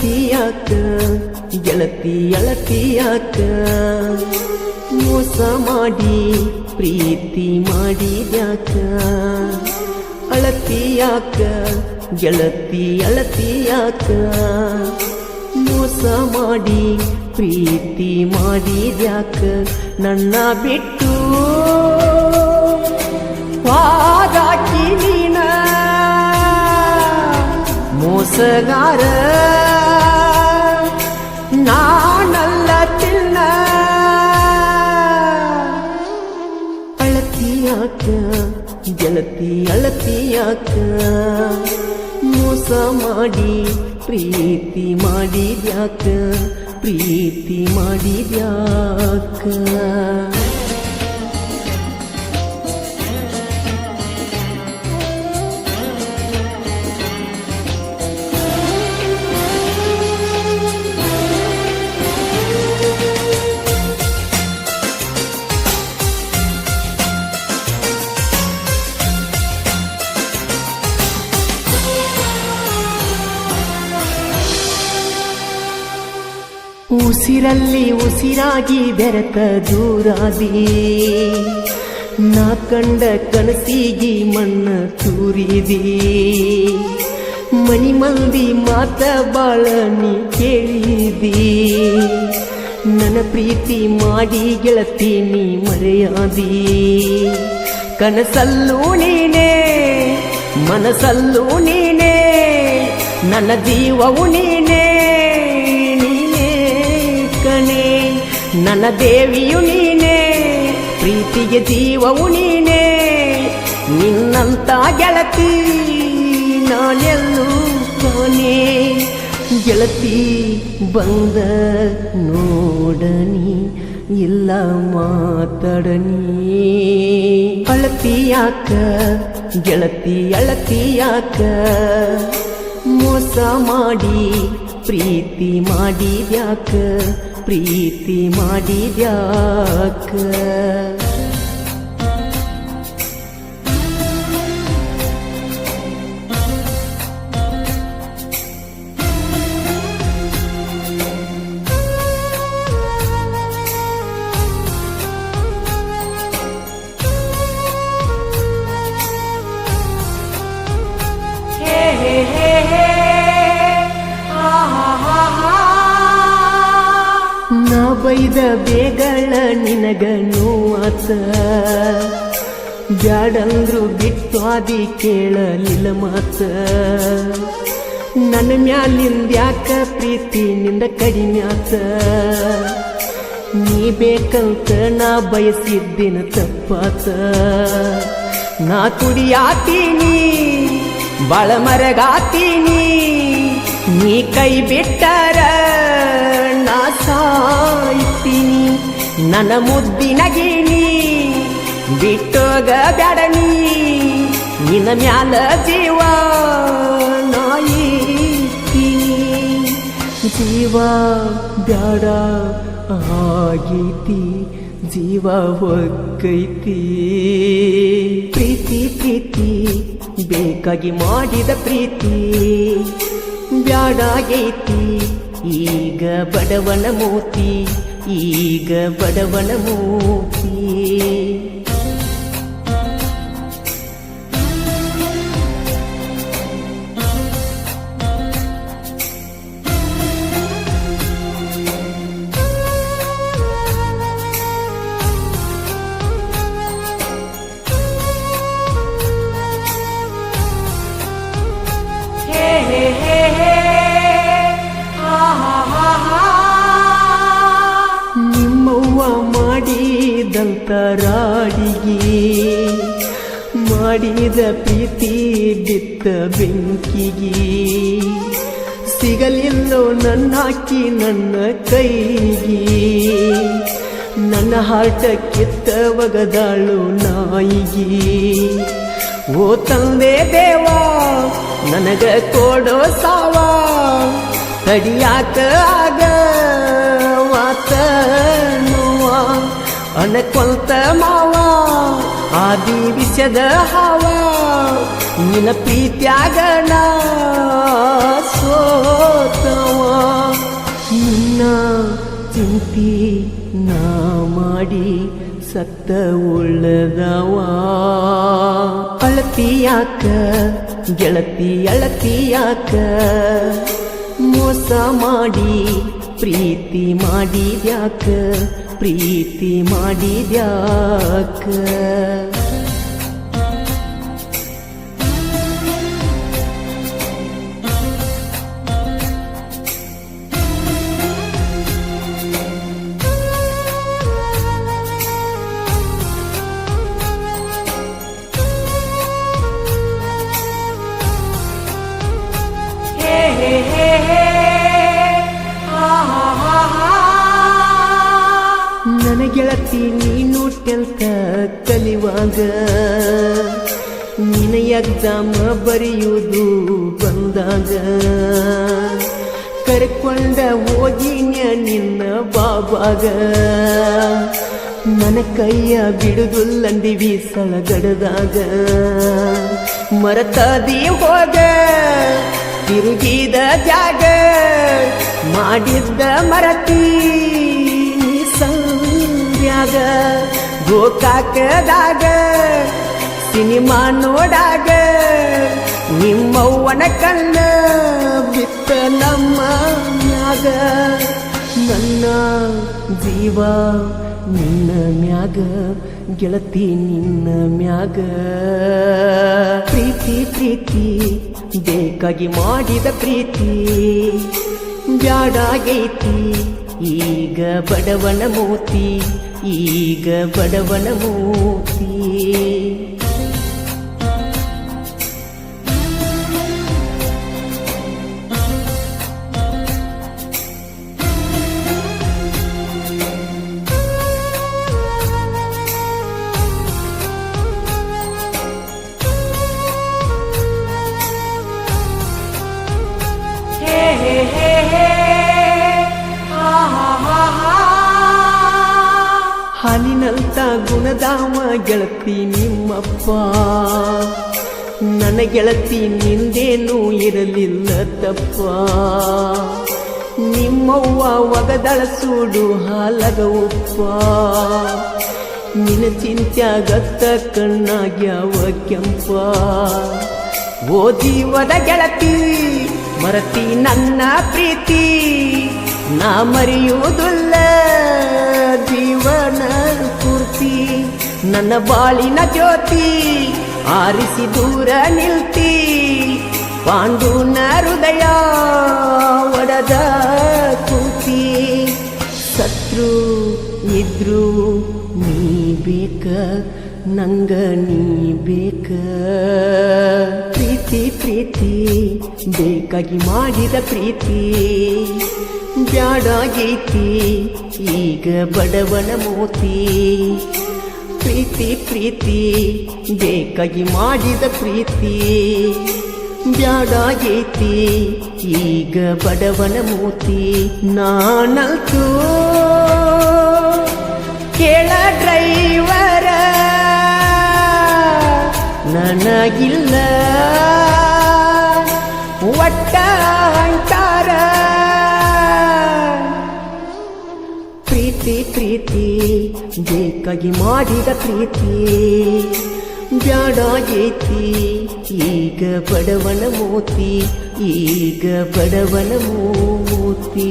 ಅಳತಿಯಾಕ, ಗೆಳತಿ ಅಳತಿಯಾಕ. ಮೋಸ ಮಾಡಿ, ಪ್ರೀತಿ ಮಾಡಿದ್ಯಾಕ. ಅಳತಿಯಾಕ, ಗೆಳತಿ ಅಳತಿಯಾಕ. ಮೋಸ ಮಾಡಿ, ಪ್ರೀತಿ ಮಾಡಿದ್ಯಾಕ. ನನ್ನ ಬಿಟ್ಟು ಪಾದಾಕಿ ನೀನ. ಮೋಸಗಾರ ಅಳತಿಯಾಕ ಮೋಸ ಮಾಡಿ ಪ್ರೀತಿ ಮಾಡಿದ್ಯಾಕ ಪ್ರೀತಿ ಮಾಡಿದ್ಯಾಕ? ಉಸಿರಲ್ಲಿ ಉಸಿರಾಗಿ ಬೆರೆತ ದೂರಾದಿ. ನಾ ಕಂಡ ಕನಸಿಗಿ ಮಣ್ಣ ತೂರಿದಿ. ಮಣಿ ಮಂದಿ ಮಾತ ಬಾಳ ನೀ ಕೇಳಿದಿ. ನನ್ನ ಪ್ರೀತಿ ಮಾಡಿ ಗೆಳತಿ ನೀ ಮರೆಯಾದಿ. ಕನಸಲ್ಲೂ ನೀನೇ, ಮನಸಲ್ಲೂ ನೀನೇ, ನನ್ನ ಜೀವವು ನೀನೇ ನೀನೇ. ನನ್ನ ದೇವಿಯು ನೀನೇ, ಪ್ರೀತಿಗೆ ಜೀವವು ನೀನೇ. ನಿನ್ನಂತ ಗೆಳತಿ ನಾನೆಲ್ಲೂ ಕೋನೇ ಗೆಳತಿ ಬಂದ ನೋಡನಿ, ಇಲ್ಲ ಮಾತಾಡನಿ. ಅಳತಿಯಾಕ ಗೆಳತಿ ಅಳತಿಯಾಕ ಮೋಸ ಮಾಡಿ, ಪ್ರೀತಿ ಮಾಡಿದ್ಯಾಕ? ಪ್ರೀತಿ ಮಾಡಿದ್ಯಾಕ? ನಾ ಬೈದ ಬೇಗಳ ನಿನಗ ನೋವಾತ. ಜಾಡಂದ್ರು ಬಿತ್ತು ಆದಿ ಕೇಳಲಿಲ್ಲ ಮಾತ. ನನ್ನ ಮ್ಯಾಲಿಂದ್ಯಾಕ ಪ್ರೀತಿ ನಿಂದ ಕಡಿಮೆ ಆತ. ನೀ ಬೇಕಂತ ನಾ ಬಯಸಿದ್ದಿನ ತಪ್ಪಾತ. ನಾ ಕುಡಿಯಾತೀನಿ ಬಾಳ ಮರಗಾತೀನಿ. ನೀ ಕೈ ಬಿಟ್ಟರ ಸಾಯ್ತೀನಿ. ನನ್ನ ಮುದ್ದಿನ ನೀ ಬಿಟ್ಟೋಗ ಬ್ಯಾಡನಿ ನಿನ್ನ ಮ್ಯಾಲ ಜೀವ ನಾಯಿತೀನಿ ಜೀವ ಬ್ಯಾಡ ಆಗೈತಿ, ಜೀವ ಹೊಕ್ಕೈತಿ ಪ್ರೀತಿ ಪ್ರೀತಿ, ಬೇಕಾಗಿ ಮಾಡಿದ ಪ್ರೀತಿ ಬ್ಯಾಡಾಗೈತಿ. ಈಗ ಬಡವನ ಮೂತಿ ಈಗ ಬಡವನ ಮೂತಿ. ಮಾಡಿದಂತ ರಾಡಿಗೆ ಮಾಡಿದ ಪ್ರೀತಿ ಬಿತ್ತ ಬೆಂಕಿಗೆ. ಸಿಗಲಿಲ್ಲೋ ನನ್ನಾಕಿ ನನ್ನ ಕೈಗೆ. ನನ್ನ ಹಾಟ ಕಿತ್ತ ಒಗದಾಳು ನಾಯಿಗೆ. ಓ ತಂದೆ ದೇವಾ, ನನಗ ಕೊಡೋ ಸಾವ. ತಡಿಯಾಕ ಆಗ ಮಾತ अन कोलत मावा ಆದಿ ವಿಷದ ಹಾವ ನಿನ್ನ ಪ್ರೀತ್ಯಾಗ ಸೋತವ ನಿನ್ನ ಚಿಂತಿ ನಾ ಮಾಡಿ ಸತ್ತ ಉಳ್ಳದವ ಅಳತಿಯಾಕ ಗೆಳತಿ ಅಳತಿಯಾಕ ಮೋಸ ಮಾಡಿ ಪ್ರೀತಿ ಮಾಡಿದ್ಯಾಕ ಪ್ರೀತಿ ಮಾಡಿದ್ಯಾಕ? ಗೆಳತಿ, ನೀನು ಟೆಂತ ಕಲಿವಾಗ. ನಿನ ಎಕ್ಸಾಮ ಬರೆಯುವುದು ಬಂದಾಗ. ಕರ್ಕೊಂಡ ಹೋಗಿನ್ಯ ನಿನ್ನ ಬಾಬಾಗ. ನನ್ನ ಕೈಯ ಬಿಡುದುಲ್ಲಂದಿವಿ ಸಳಗಡದಾಗ ಮರತದಿ ಹೋಗ, ತಿರುಗಿದ ಜಾಗ. ಮಾಡಿದ್ದ ಮರತಿ ಸಂಧ್ಯಾಗ ಗೋಕಾಕದಾಗ ಸಿನಿಮಾ ನೋಡಾಗ, ನಿಮ್ಮವ್ವನ ಕಣ್ಣ ಬಿತ್ತ ನಮ್ಮ ಮ್ಯಾಗ. ನನ್ನ ಜೀವ ನಿನ್ನ ಮ್ಯಾಗ, ಗೆಳತಿ ನಿನ್ನ ಮ್ಯಾಗ. ಪ್ರೀತಿ ಪ್ರೀತಿ, ಬೇಕಾಗಿ ಮಾಡಿದ ಪ್ರೀತಿ. ಬ್ಯಾಡಾಗೈತಿ, ಈಗ ಬಡವನ ಮೂತಿ. ಈಗ ಬಡವನ ಮೂತಿ ಹಾಲಿನಂತ ಗುಣದಾವ ಗೆಳತಿ ನಿಮ್ಮಪ್ಪ. ನನ್ನ ಗೆಳತಿ ನಿಂದೇನೂ ಇರಲಿಲ್ಲ ತಪ್ಪ. ನಿಮ್ಮವ್ವ ಒಗದಳ ಸೂಡು ಹಾಲಗ ಉಪ್ಪ. ನಿನ್ನ ಚಿಂತ್ಯಾಗತ್ತ ಕಣ್ಣಾಗ್ಯಾವ ಕೆಂಪ. ಓ ಜೀವದ ಗೆಳತಿ, ಮರತಿ ನನ್ನ ಪ್ರೀತಿ. ನಾ ಮರೆಯುವುದಿಲ್ಲ, ಜೀವನ ಪೂರ್ತಿ. ನನ್ನ ಬಾಳಿನ ಜ್ಯೋತಿ ಆರಿಸಿ ದೂರ ನಿಲ್ತಿ. ಪಾಂಡುನ ಹೃದಯ ಒಡದ ಕೂತಿ. ಸತ್ರು ಇದ್ರು ನೀ ಬೇಕ, ನಂಗ ನೀ ಬೇಕ. ಪ್ರೀತಿ ಪ್ರೀತಿ, ಬೇಕಾಗಿ ಮಾಡಿದ ಪ್ರೀತಿ. ಬ್ಯಾಡಾಗೈತಿ ಈಗ ಬಡವನ ಮೋತಿ. ಪ್ರೀತಿ ಪ್ರೀತಿ, ಬೇಕಾಗಿ ಮಾಡಿದ ಪ್ರೀತಿ. ಬ್ಯಾಡಾಗೈತಿ ಈಗ ಬಡವನ ಮೂತಿ. ನಾನಂತೂ ಕೇಳ ಡ್ರೈವರ, ನನಗಿಲ್ಲ. ಒಟ್ಟ ಪ್ರೀತಿ ಬೇಕಾಗಿ ಮಾಡಿದ ಪ್ರೀತಿ. ಬ್ಯಾಡಾಗೈತಿ ಈಗ ಬಡವನ ಮೋತಿ ಈಗ ಬಡವನ ಮೂತಿ.